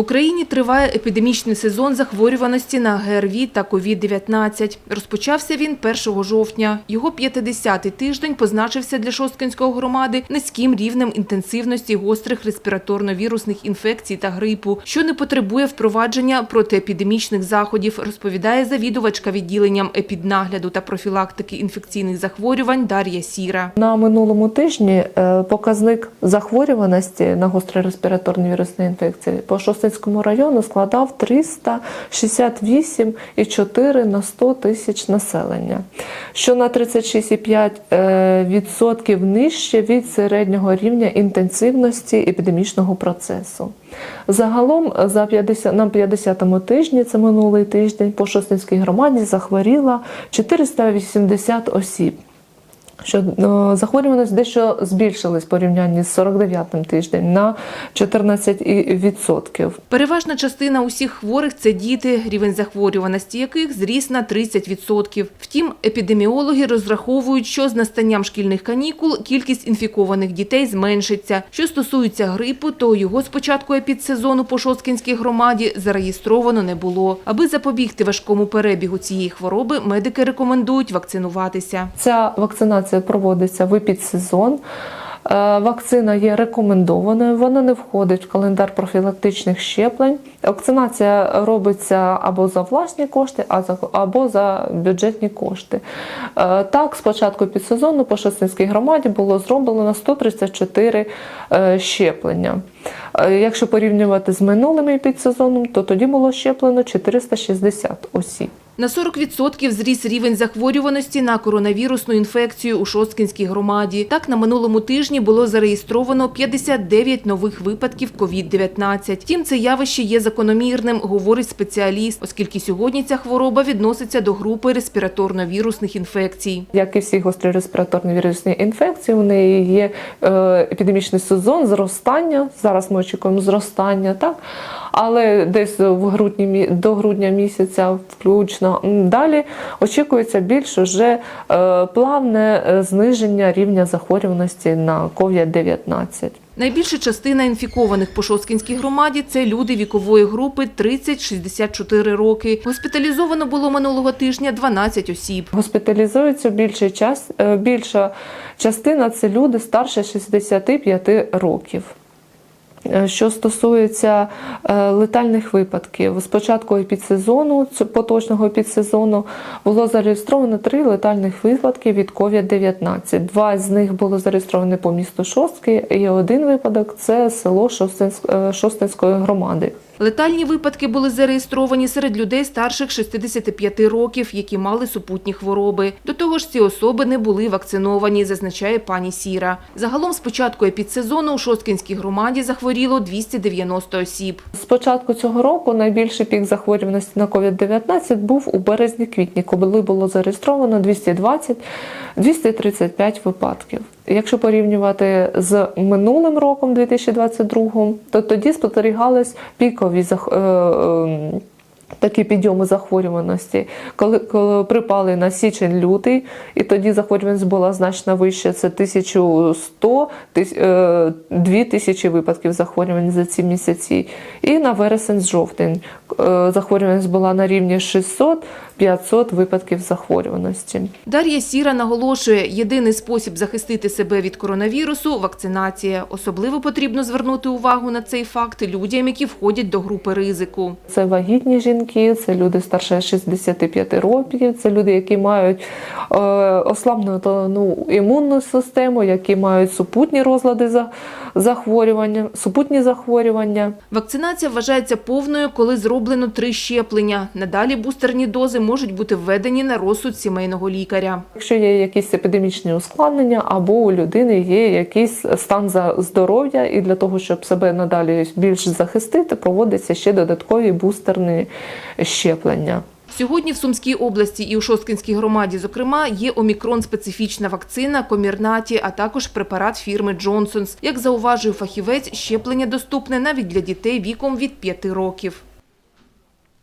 Україні триває епідемічний сезон захворюваності на ГРВІ та ковід-19. Розпочався він 1 жовтня. Його 50-й тиждень позначився для Шосткинської громади низьким рівнем інтенсивності гострих респіраторно-вірусних інфекцій та грипу, що не потребує впровадження протиепідемічних заходів, розповідає завідувачка відділенням епіднагляду та профілактики інфекційних захворювань Дар'я Сіра. На минулому тижні е, показник захворюваності на гострі респіраторні вірусні інфекції по Шостинському району складав 368,4 на 100 тисяч населення, що на 36,5% нижче від середнього рівня інтенсивності епідемічного процесу. Загалом за 50, на 50-му тижні, це минулий тиждень, по Шостинській громаді захворіло 480 осіб що е, захворюваність дещо збільшилась в порівнянні з 49-м тижнем на 14%. Переважна частина усіх хворих – це діти, рівень захворюваності яких зріс на 30%. Втім, епідеміологи розраховують, що з настанням шкільних канікул кількість інфікованих дітей зменшиться. Що стосується грипу, то його з початку епідсезону по Шосткінській громаді зареєстровано не було. Аби запобігти важкому перебігу цієї хвороби, медики рекомендують вакцинуватися. Ця вакцинація проводиться в епідсезон. Е, Вакцина є рекомендованою, вона не входить в календар профілактичних щеплень. Вакцинація робиться або за власні кошти, або за бюджетні кошти. Е, Так, з початку підсезону по Шостинській громаді було зроблено 134 е, щеплення. Якщо порівнювати з минулим підсезоном, то тоді було щеплено 460 осіб. На 40% зріс рівень захворюваності на коронавірусну інфекцію у Шосткінській громаді. Так, на минулому тижні було зареєстровано 59 нових випадків COVID-19. Втім, це явище є закономірним, говорить спеціаліст, оскільки сьогодні ця хвороба відноситься до групи респіраторно-вірусних інфекцій. Як і всі гострі респіраторні вірусні інфекції, у неї є е, епідемічний сезон зростання. Зараз ми очікуємо зростання, так але десь в грудні до грудня місяця, включно далі очікується більш уже е, плавне е, зниження рівня захворюваності на COVID-19. Найбільша частина інфікованих по Шосткінській громаді – це люди вікової групи 30-64 роки. Госпіталізовано було минулого тижня 12 осіб. Час, е, більша частина це люди старше 65 років. Е, Що стосується е, летальних випадків, з початку епідсезону, поточного епідсезону, було зареєстровано три летальних випадки від COVID-19. Два з них було зареєстровані по місту Шостки, і один випадок це село е, Шостинської громади. Летальні випадки були зареєстровані серед людей старших 65 років, які мали супутні хвороби. До того ж, ці особи не були вакциновані, зазначає пані Сіра. Загалом з початку епідсезону у Шосткінській громаді захворіло 290 осіб. З початку цього року найбільший пік захворюваності на COVID-19 був у березні-квітні, коли було зареєстровано 220-235 випадків. Якщо порівнювати з минулим роком, 2022, то тоді спостерігались пікові е, е, такі підйоми захворюваності, коли, коли припали на січень-лютий, і тоді захворюваність була значно вища. Це 1100, тис- е, 2000 випадків захворювань за ці місяці. І на вересень-жовтень е, захворюваність була на рівні 600-500 випадків захворюваності. Дар'я Сіра наголошує, єдиний спосіб захистити себе від коронавірусу – вакцинація. Особливо потрібно звернути увагу на цей факт людям, які входять до групи ризику. Це вагітні жінки, це люди старше 65 років, це люди, які мають е, ослаблену імунну систему, які мають супутні розлади за- захворювання, супутні захворювання. Вакцинація вважається повною, коли зроблено три щеплення. Надалі бустерні дози можуть бути введені на розсуд сімейного лікаря. Якщо є якісь епідемічні ускладнення, або у людини є якийсь стан за здоров'я, і для того, щоб себе надалі більш захистити, проводяться ще додаткові бустерні щеплення. Сьогодні в Сумській області і у Шосткинській громаді, зокрема, є омікрон-специфічна вакцина Комірнаті, а також препарат фірми Джонсонс. Як зауважує фахівець, щеплення доступне навіть для дітей віком від 5 років.